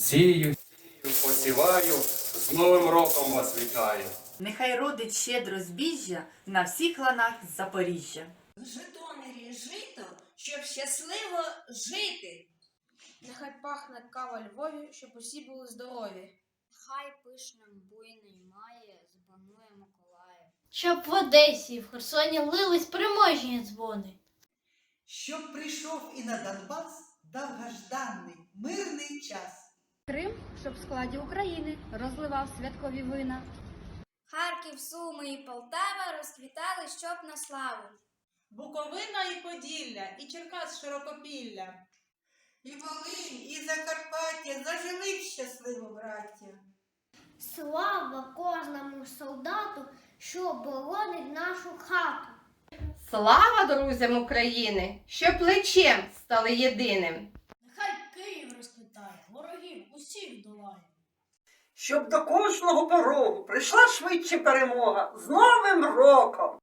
Сію, сію, посіваю, з Новим роком вас вітаю. Нехай родить щедро збіжжя на всіх ланах Запоріжжя. В Житомирі жито, щоб щасливо жити. Нехай пахне кава Львові, щоб усі були здорові. Хай пишним буйний має, збанує Миколаїв. Щоб в Одесі і в Херсоні лились переможні дзвони. Щоб прийшов і на Донбас довгожданий мирний час. Крим, щоб в складі України розливав святкові вина. Харків, Суми і Полтава розквітали, щоб на славу. Буковина і Поділля, і Черкас Широкопілля. І Волинь, і Закарпаття зажили б щасливо, браття. Слава кожному солдату, що боронить нашу хату. Слава друзям України, що плечем стали єдиним. Ворогів усіх долає. Щоб до кожного порогу прийшла швидше перемога з Новим роком!